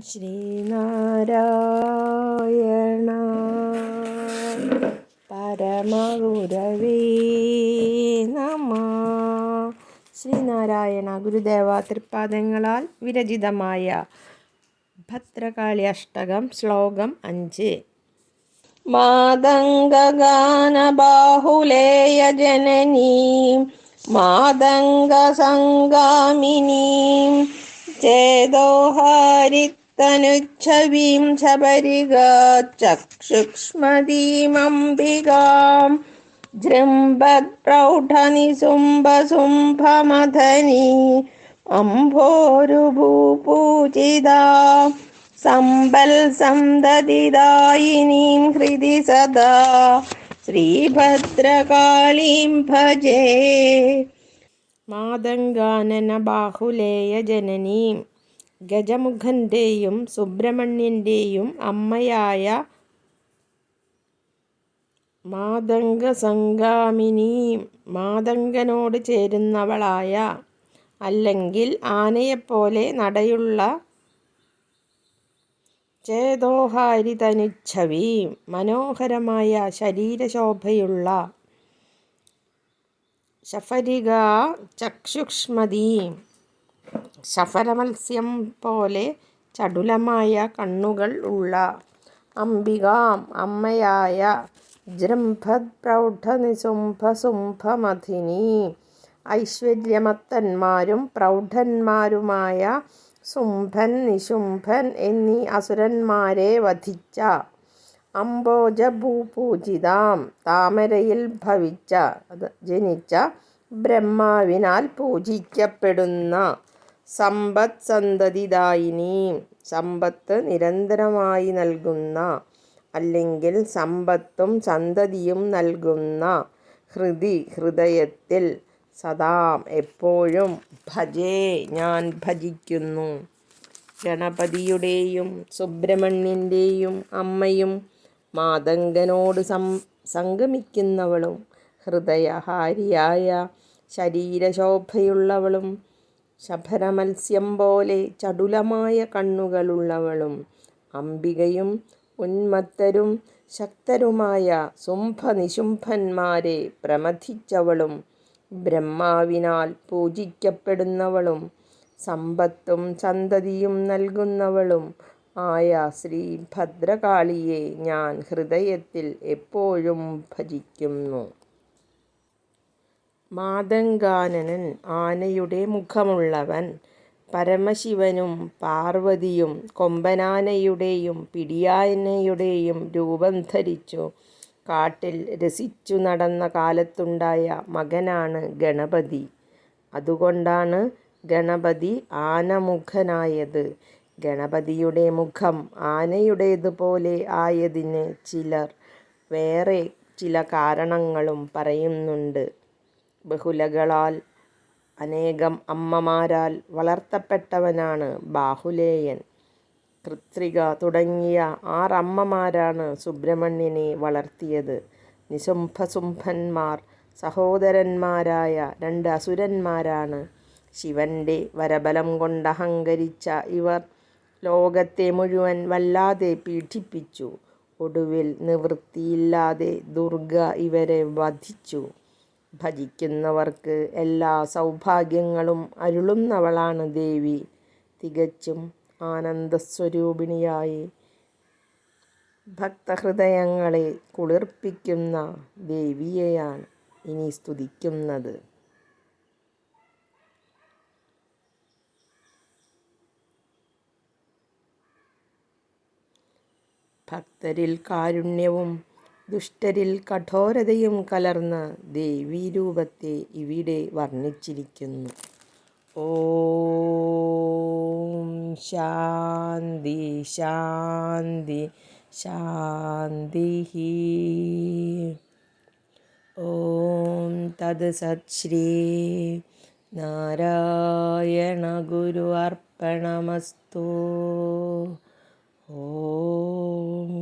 ശ്രീനാരായണ. പരമഗുരവേ നമ. ശ്രീനാരായണ ഗുരുദേവ തൃപ്പാദങ്ങളാൽ വിരചിതമായ ഭദ്രകാളി അഷ്ടകം ശ്ലോകം അഞ്ച്. മാതംഗഗാനബാഹുലേയ ജനനീം മാതംഗസംഗാമിനീം ചേതോഹാരിത്തനുച്ഛവീം ശബരിഗാചക്ഷുക്ഷ്മദീമംബികാം ജൃംഭദ്പ്രൗഢനിസുംഭസുംഭമഥനീ അംഭോരുഭൂപൂജിതാ സമ്പൽ സന്തതിദായിനീം ഹൃദി സദാ ശ്രീഭദ്രകാളീം ഭജേ മാതംഗാനന ബാഹുലേയ ജനനീം ഗജമുഖന്റെയും സുബ്രഹ്മണ്യന്റെയും അമ്മയായ മാതംഗസംഗാമിനീം മാതംഗനോട് ചേരുന്നവളായ അല്ലെങ്കിൽ ആനയെപ്പോലെ നടയുള്ള ചേതോഹാരിതനുച്ഛവി മനോഹരമായ ശരീരശോഭയുള്ള ശഫരിക ചക്ഷുഷ്മതീം. ശഫരമത്സ്യം പോലെ ചടുലമായ കണ്ണുകൾ ഉള്ള അംബികാം അമ്മയായ ജൃംഭത് പ്രൗഢനിസുംഭസുംഭമഥിനി ഐശ്വര്യമത്തന്മാരും പ്രൗഢന്മാരുമായ സുംഭൻ നിശുംഭൻ എന്നീ അസുരന്മാരെ വധിച്ച അംബോജഭൂപൂജിതാം താമരയിൽ ഭവിച്ച ജനിച്ച ബ്രഹ്മാവിനാൽ പൂജിക്കപ്പെടുന്ന സമ്പത് സന്തതിദായിനി. സമ്പത്ത് നിരന്തരമായി നൽകുന്ന അല്ലെങ്കിൽ സമ്പത്തും സന്തതിയും നൽകുന്ന ഹൃദി ഹൃദയത്തിൽ സദാ എപ്പോഴും ഭജേ ഞാൻ ഭജിക്കുന്നു. ഗണപതിയുടെയും സുബ്രഹ്മണ്യന്റെയും അമ്മയും മാതങ്കനോട് സം സംഗമിക്കുന്നവളും ഹൃദയഹാരിയായ ശരീരശോഭയുള്ളവളും ശഭരമത്സ്യം പോലെ ചടുലമായ കണ്ണുകളുള്ളവളും അംബികയും ഉന്മത്തരും ശക്തരുമായ സുംഭനിശുംഭന്മാരെ പ്രമഥിച്ചവളും ബ്രഹ്മാവിനാൽ പൂജിക്കപ്പെടുന്നവളും സമ്പത്തും സന്തതിയും നൽകുന്നവളും ആയ ശ്രീ ഭദ്രകാളിയെ ഞാൻ ഹൃദയത്തിൽ എപ്പോഴും ഭജിക്കുന്നു. മാതങ്കാനനൻ ആനയുടെ മുഖമുള്ളവൻ. പരമശിവനും പാർവതിയും കൊമ്പനാനയുടെയും പിടിയാനയുടെയും രൂപം ധരിച്ചു. കാട്ടിൽ രസിച്ചു നടന്ന കാലത്തുണ്ടായ മകനാണ് ഗണപതി. അതുകൊണ്ടാണ് ഗണപതി ആനമുഖനായത്. ഗണപതിയുടെ മുഖം ആനയുടേതുപോലെ ആയതിന് ചിലർ വേറെ ചില കാരണങ്ങളും പറയുന്നുണ്ട്. ബഹുലകളാൽ അനേകം അമ്മമാരാൽ വളർത്തപ്പെട്ടവനാണ് ബാഹുലേയൻ. കൃത്രിക തുടങ്ങിയ ആറമ്മമാരാണ് സുബ്രഹ്മണ്യനെ വളർത്തിയത്. നിശുംഭസുംഭന്മാർ സഹോദരന്മാരായ രണ്ട് അസുരന്മാരാണ്. ശിവന്റെ വരബലം കൊണ്ട് അഹങ്കരിച്ച ഇവർ ലോകത്തെ മുഴുവൻ വല്ലാതെ പീഡിപ്പിച്ചു. ഒടുവിൽ നിവൃത്തിയില്ലാതെ ദുർഗ ഇവരെ വധിച്ചു. ഭജിക്കുന്നവർക്ക് എല്ലാ സൗഭാഗ്യങ്ങളും അരുളുന്നവളാണ് ദേവി. തികച്ചും ആനന്ദസ്വരൂപിണിയായി ഭക്തഹൃദയങ്ങളെ കുളിർപ്പിക്കുന്ന ദേവിയെയാണ് ഇനി സ്തുതിക്കുന്നത്. ഭക്തരിൽ കാരുണ്യവും ദുഷ്ടരിൽ കഠോരതയും കലർന്ന ദേവീരൂപത്തെ ഇവിടെ വർണിച്ചിരിക്കുന്നു. ഓം ശാന്തി ശാന്തി ശാന്തി ഓം തത് സത്ശ്രീ നാരായണ ഗുരു അർപ്പണമസ്തു. ഓം